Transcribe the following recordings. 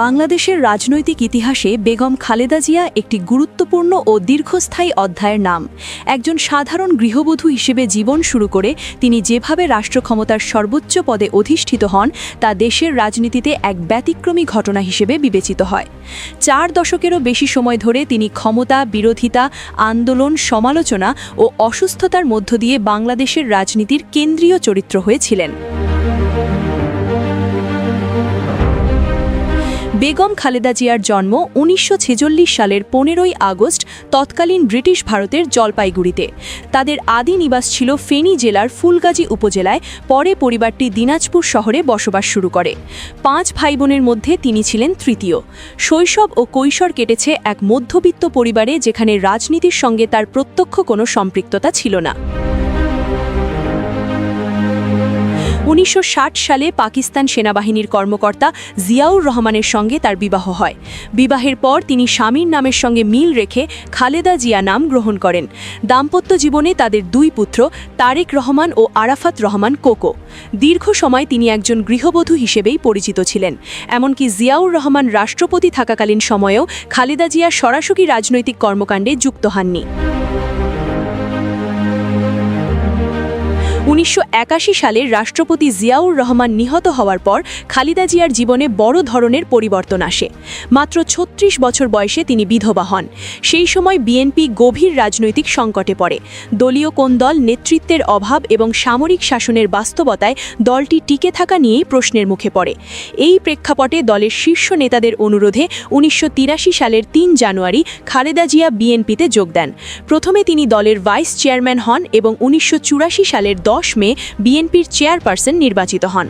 বাংলাদেশের রাজনৈতিক ইতিহাসে বেগম খালেদা জিয়া একটি গুরুত্বপূর্ণ ও দীর্ঘস্থায়ী অধ্যায়ের নাম। একজন সাধারণ গৃহবধূ হিসেবে জীবন শুরু করে তিনি যেভাবে রাষ্ট্র ক্ষমতার সর্বোচ্চ পদে অধিষ্ঠিত হন, তা দেশের রাজনীতিতে এক ব্যতিক্রমী ঘটনা হিসেবে বিবেচিত হয়। চার দশকেরও বেশি সময় ধরে তিনি ক্ষমতা, বিরোধিতা, আন্দোলন, সমালোচনা ও অসুস্থতার মধ্য দিয়ে বাংলাদেশের রাজনীতির কেন্দ্রীয় চরিত্র হয়েছিলেন। বেগম খালেদা জিয়ার জন্ম উনিশশো ছেচল্লিশ সালের পনেরোই আগস্ট, তৎকালীন ব্রিটিশ ভারতের জলপাইগুড়িতে। তাদের আদি নিবাস ছিল ফেনী জেলার ফুলগাজী উপজেলায়, পরে পরিবারটি দিনাজপুর শহরে বসবাস শুরু করে। পাঁচ ভাই বোনের মধ্যে তিনি ছিলেন তৃতীয়। শৈশব ও কৈশোর কেটেছে এক মধ্যবিত্ত পরিবারে যেখানে রাজনীতির সঙ্গে তার প্রত্যক্ষ কোনো সম্পৃক্ততা ছিল না। উনিশশো ষাট সালে পাকিস্তান সেনাবাহিনীর কর্মকর্তা জিয়াউর রহমানের সঙ্গে তার বিবাহ হয়। বিবাহের পর তিনি স্বামীর নামের সঙ্গে মিল রেখে খালেদা জিয়া নাম গ্রহণ করেন। দাম্পত্য জীবনে তাদের দুই পুত্র, তারেক রহমান ও আরাফাত রহমান কোকো। দীর্ঘ সময় তিনি একজন গৃহবধূ হিসেবেই পরিচিত ছিলেন। এমনকি জিয়াউর রহমান রাষ্ট্রপতি থাকাকালীন সময়েও খালেদা জিয়া সরাসরি রাজনৈতিক কর্মকাণ্ডে যুক্ত হননি। উনিশশো সালে রাষ্ট্রপতি জিয়াউর রহমান নিহত হওয়ার পর খালিদা জিয়ার জীবনে বড় ধরনের পরিবর্তন আসে। মাত্র ছত্রিশ বছর বয়সে তিনি বিধবা হন। সেই সময় বিএনপি গভীর রাজনৈতিক সংকটে পড়ে। দলীয় কোন দল নেতৃত্বের অভাব এবং সামরিক শাসনের বাস্তবতায় দলটি টিকে থাকা নিয়েই প্রশ্নের মুখে পড়ে। এই প্রেক্ষাপটে দলের শীর্ষ নেতাদের অনুরোধে উনিশশো তিরাশি সালের তিন জানুয়ারি খালেদা জিয়া বিএনপিতে যোগ দেন। প্রথমে তিনি দলের ভাইস চেয়ারম্যান হন এবং উনিশশো চুরাশি সালের দশ মে বিএনপির চেয়ারপারসন নির্বাচিত হন।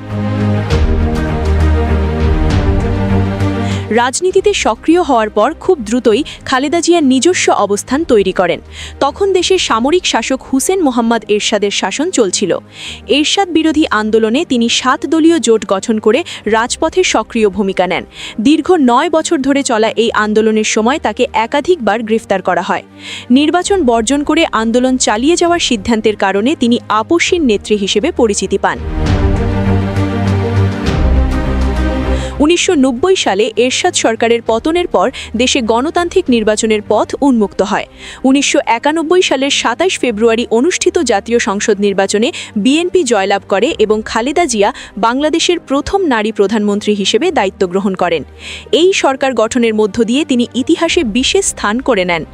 রাজনীতিতে সক্রিয় হওয়ার পর খুব দ্রুতই খালেদা জিয়ার নিজস্ব অবস্থান তৈরি করেন। তখন দেশের সামরিক শাসক হুসেন মোহাম্মদ এরশাদের শাসন চলছিল। এরশাদ বিরোধী আন্দোলনে তিনি সাত দলীয় জোট গঠন করে রাজপথে সক্রিয় ভূমিকা নেন। দীর্ঘ নয় বছর ধরে চলা এই আন্দোলনের সময় তাকে একাধিকবার গ্রেফতার করা হয়। নির্বাচন বর্জন করে আন্দোলন চালিয়ে যাওয়ার সিদ্ধান্তের কারণে তিনি আপসীন নেত্রী হিসেবে পরিচিতি পান। উনিশশো নব্বই সালে এরশাদ সরকারের পতনের পর দেশে গণতান্ত্রিক নির্বাচনের পথ উন্মুক্ত হয়। উনিশশো একানব্বই সালের সাতাশ ফেব্রুয়ারি অনুষ্ঠিত জাতীয় সংসদ নির্বাচনে বিএনপি জয়লাভ করে এবং খালেদা জিয়া বাংলাদেশের প্রথম নারী প্রধানমন্ত্রী হিসেবে দায়িত্ব গ্রহণ করেন। এই সরকার গঠনের মধ্য দিয়ে তিনি ইতিহাসে বিশেষ স্থান করে নেন।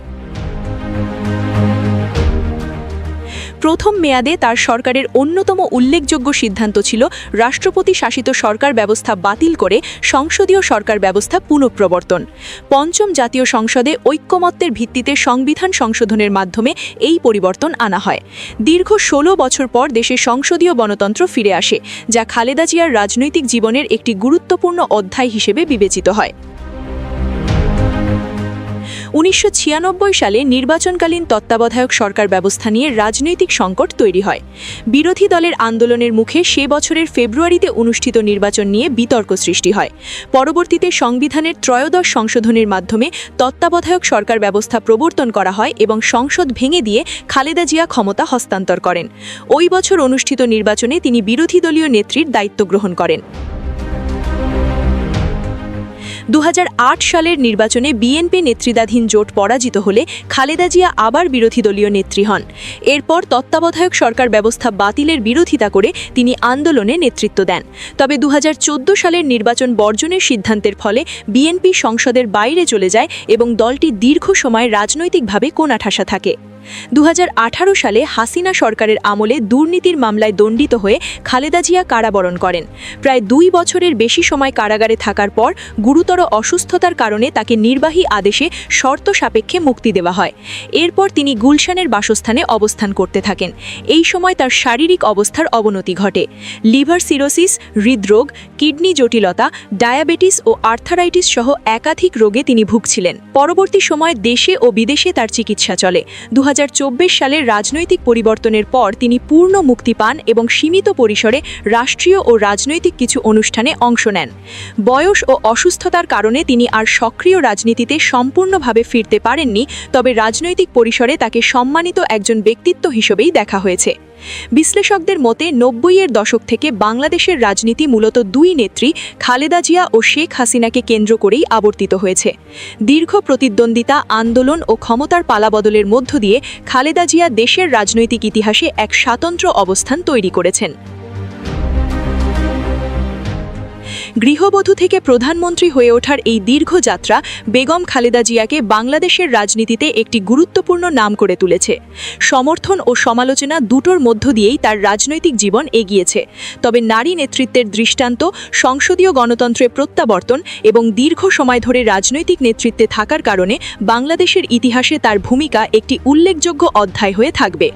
প্রথম মেয়াদে তার সরকারের অন্যতম উল্লেখযোগ্য সিদ্ধান্ত ছিল রাষ্ট্রপতি শাসিত সরকার ব্যবস্থা বাতিল করে সংসদীয় সরকার ব্যবস্থা পুনঃপ্রবর্তন। পঞ্চম জাতীয় সংসদে ঐক্যমত্যের ভিত্তিতে সংবিধান সংশোধনের মাধ্যমে এই পরিবর্তন আনা হয়। দীর্ঘ ষোলো বছর পর দেশে সংসদীয় গণতন্ত্র ফিরে আসে, যা খালেদা জিয়ার রাজনৈতিক জীবনের একটি গুরুত্বপূর্ণ অধ্যায় হিসেবে বিবেচিত হয়। উনিশশো ছিয়ানব্বই সালে নির্বাচনকালীন তত্ত্বাবধায়ক সরকার ব্যবস্থা নিয়ে রাজনৈতিক সংকট তৈরি হয়। বিরোধী দলের আন্দোলনের মুখে সে বছরের ফেব্রুয়ারিতে অনুষ্ঠিত নির্বাচন নিয়ে বিতর্ক সৃষ্টি হয়। পরবর্তীতে সংবিধানের ত্রয়োদশ সংশোধনের মাধ্যমে তত্ত্বাবধায়ক সরকার ব্যবস্থা প্রবর্তন করা হয় এবং সংসদ ভেঙে দিয়ে খালেদা জিয়া ক্ষমতা হস্তান্তর করেন। ওই বছর অনুষ্ঠিত নির্বাচনে তিনি বিরোধী দলীয় নেত্রীর দায়িত্ব গ্রহণ করেন। দু হাজার আট সালের নির্বাচনে বিএনপি নেতৃত্বাধীন জোট পরাজিত হলে খালেদা জিয়া আবার বিরোধী দলীয় নেত্রী হন। এরপর তত্ত্বাবধায়ক সরকার ব্যবস্থা বাতিলের বিরোধিতা করে তিনি আন্দোলনে নেতৃত্ব দেন। তবে দুহাজার চোদ্দ সালের নির্বাচন বর্জনের সিদ্ধান্তের ফলে বিএনপি সংসদের বাইরে চলে যায় এবং দলটি দীর্ঘ সময় রাজনৈতিকভাবে কোণাঠাসা থাকে। দু হাজার আঠারো সালে হাসিনা সরকারের আমলে দুর্নীতির মামলায় দণ্ডিত হয়ে খালেদা জিয়া কারাবরণ করেন। প্রায় দুই বছরের বেশি সময় কারাগারে থাকার পর গুরুতর অসুস্থতার কারণে তাকে নির্বাহী আদেশে শর্ত সাপেক্ষে মুক্তি দেওয়া হয়। এরপর তিনি গুলশানের বাসস্থানে অবস্থান করতে থাকেন। এই সময় তার শারীরিক অবস্থার অবনতি ঘটে। লিভার সিরোসিস, হৃদরোগ, কিডনি জটিলতা, ডায়াবেটিস ও আর্থারাইটিস সহ একাধিক রোগে তিনি ভুগছিলেন। পরবর্তী সময় দেশে ও বিদেশে তার চিকিৎসা চলে। দু সালের রাজনৈতিক পরিবর্তনের পর তিনি পূর্ণ মুক্তি পান এবং সীমিত পরিসরে রাষ্ট্রীয় ও রাজনৈতিক কিছু অনুষ্ঠানে অংশ নেন। বয়স ও অসুস্থতার কারণে তিনি আর সক্রিয় রাজনীতিতে সম্পূর্ণভাবে ফিরতে পারেননি, তবে রাজনৈতিক পরিসরে তাকে সম্মানিত একজন ব্যক্তিত্ব হিসেবেই দেখা হয়েছে। বিশ্লেষকদের মতে নব্বইয়ের দশক থেকে বাংলাদেশের রাজনীতি মূলত দুই নেত্রী খালেদা জিয়া ও শেখ হাসিনাকে কেন্দ্র করেই আবর্তিত হয়েছে। দীর্ঘ প্রতিদ্বন্দ্বিতা, আন্দোলন ও ক্ষমতার পালাবদলের মধ্য দিয়ে খালেদা জিয়া দেশের রাজনৈতিক ইতিহাসে এক স্বাতন্ত্র অবস্থান তৈরি করেছেন। গৃহবধূ থেকে প্রধানমন্ত্রী হয়ে ওঠার এই দীর্ঘ যাত্রা বেগম খালেদা জিয়াকে বাংলাদেশের রাজনীতিতে একটি গুরুত্বপূর্ণ নাম করে তুলেছে। সমর্থন ও সমালোচনা দুটোর মধ্য দিয়েই তার রাজনৈতিক জীবন এগিয়েছে। তবে নারী নেতৃত্বের দৃষ্টান্ত, সংসদীয় গণতন্ত্রে প্রত্যাবর্তন এবং দীর্ঘ সময় ধরে রাজনৈতিক নেতৃত্বে থাকার কারণে বাংলাদেশের ইতিহাসে তার ভূমিকা একটি উল্লেখযোগ্য অধ্যায় হয়ে থাকবে।